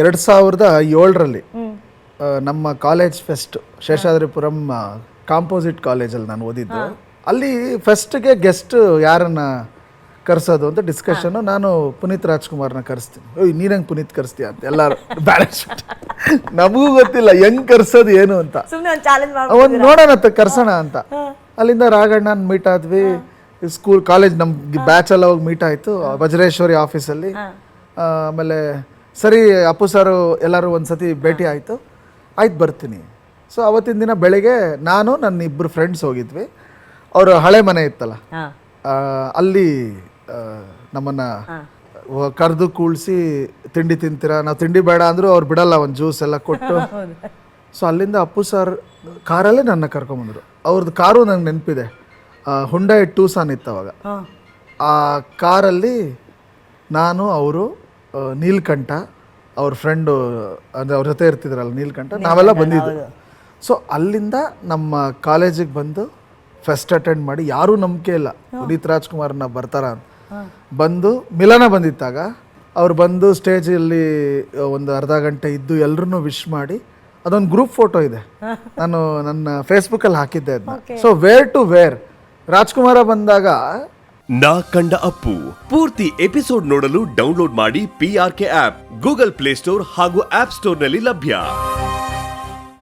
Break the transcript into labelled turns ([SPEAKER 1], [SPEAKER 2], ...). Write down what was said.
[SPEAKER 1] ಎರಡು ಸಾವಿರದ ಏಳರಲ್ಲಿ ನಮ್ಮ ಕಾಲೇಜ್ ಫೆಸ್ಟ್ ಶೇಷಾದ್ರಿಪುರಂ ಕಾಂಪೋಸಿಟ್ ಕಾಲೇಜಲ್ಲಿ ನಾನು ಓದಿದ್ದು. ಅಲ್ಲಿ ಫೆಸ್ಟ್ಗೆ ಗೆಸ್ಟ್ ಯಾರನ್ನ ಕರ್ಸೋದು ಅಂತ ಡಿಸ್ಕಷನ್ ನಾನು ಪುನೀತ್ ರಾಜ್ಕುಮಾರ್ನ ಕರೆಸ್ತೀನಿ. ಓಯ್ ನೀನಂಗೆ ಪುನೀತ್ ಕರೆಸ್ತೀಯ ಅಂತ ಎಲ್ಲರೂ ಬ್ಯಾಲೆನ್ಸ್ ನಮಗೂ ಗೊತ್ತಿಲ್ಲ ಹೆಂಗ್ ಕರ್ಸೋದು ಏನು ಅಂತ.
[SPEAKER 2] ಒಂದು
[SPEAKER 1] ಅವನ್ ನೋಡೋಣ ಅಂತ ಕರ್ಸೋಣ ಅಂತ. ಅಲ್ಲಿಂದ ರಾಘಣ್ಣನ ಮೀಟ್ ಆದ್ವಿ. ಸ್ಕೂಲ್ ಕಾಲೇಜ್ ನಮ್ಮ ಬ್ಯಾಚ್ ಎಲ್ಲ ಹೋಗಿ ಮೀಟ್ ಆಯ್ತು ವಜ್ರೇಶ್ವರಿ ಆಫೀಸಲ್ಲಿ ಆಮೇಲೆ ಸರಿ ಅಪ್ಪು ಸಾರು ಎಲ್ಲರೂ ಒಂದು ಸತಿ ಭೇಟಿ ಆಯಿತು. ಆಯ್ತು ಬರ್ತೀನಿ. ಸೊ ಅವತ್ತಿನ ದಿನ ಬೆಳಿಗ್ಗೆ ನಾನು ನನ್ನ ಇಬ್ಬರು ಫ್ರೆಂಡ್ಸ್ ಹೋಗಿದ್ವಿ. ಅವರ ಹಳೆ ಮನೆ ಇತ್ತಲ್ಲ? ಆ, ಅಲ್ಲಿ ನಮ್ಮನ್ನು ಕರೆದು ಕೂಳಿಸಿ ತಿಂಡಿ ತಿಂತೀರಾ? ನಾವು ತಿಂಡಿ ಬೇಡ ಅಂದ್ರು ಅವ್ರು ಬಿಡಲ್ಲ ಒಂದು ಜ್ಯೂಸ್ ಎಲ್ಲ ಕೊಟ್ಟು. ಸೊ ಅಲ್ಲಿಂದ ಅಪ್ಪು ಸರ್ ಕಾರಲ್ಲೇ ನನ್ನ ಕರ್ಕೊಂಬಂದ್ರು. ಅವ್ರದ್ದು ಕಾರು ನಂಗೆ ನೆನಪಿದೆ. ಹುಂಡೈ ಟೂಸಾನ್ ಇತ್ತು ಅವಾಗ. ಆ ಕಾರಲ್ಲಿ ನಾನು ಅವರು ನೀಲ್ಕಂಠ ಅವ್ರ ಫ್ರೆಂಡು ಅಂದರೆ ಅವ್ರ ಜೊತೆ ಇರ್ತಿದ್ರಲ್ಲ ನೀಲ್ಕಂಠ ನಾವೆಲ್ಲ ಬಂದಿದ್ದು. ಸೊ ಅಲ್ಲಿಂದ ನಮ್ಮ ಕಾಲೇಜಿಗೆ ಬಂದು ಫೆಸ್ಟ್ ಅಟೆಂಡ್ ಮಾಡಿ ಯಾರೂ ನಂಬಿಕೆ ಇಲ್ಲ. ಪುನೀತ್ ರಾಜ್ಕುಮಾರ್ನ ಬರ್ತಾರ ಅಂತ. ಬಂದು ಮಿಲನ ಬಂದಿತ್ತಾಗ ಅವ್ರು ಬಂದು ಸ್ಟೇಜಲ್ಲಿ ಒಂದು ಅರ್ಧ ಗಂಟೆ ಇದ್ದು ಎಲ್ಲರನ್ನೂ ವಿಶ್ ಮಾಡಿ ಅದೊಂದು ಗ್ರೂಪ್ ಫೋಟೋ ಇದೆ. ನಾನು ನನ್ನ ಫೇಸ್ಬುಕ್ಕಲ್ಲಿ ಹಾಕಿದ್ದೆ ಅದನ್ನ so where to where Rajkumar ಬಂದಾಗ
[SPEAKER 3] ನಾ ಕಂಡ ಅಪ್ಪು. ಪೂರ್ತಿ ಎಪಿಸೋಡ್ ನೋಡಲು ಡೌನ್ಲೋಡ್ ಮಾಡಿ P R K app Google play store ಹಾಗೂ ಆಪ್ ಸ್ಟೋರ್ನಲ್ಲಿ ಲಭ್ಯ.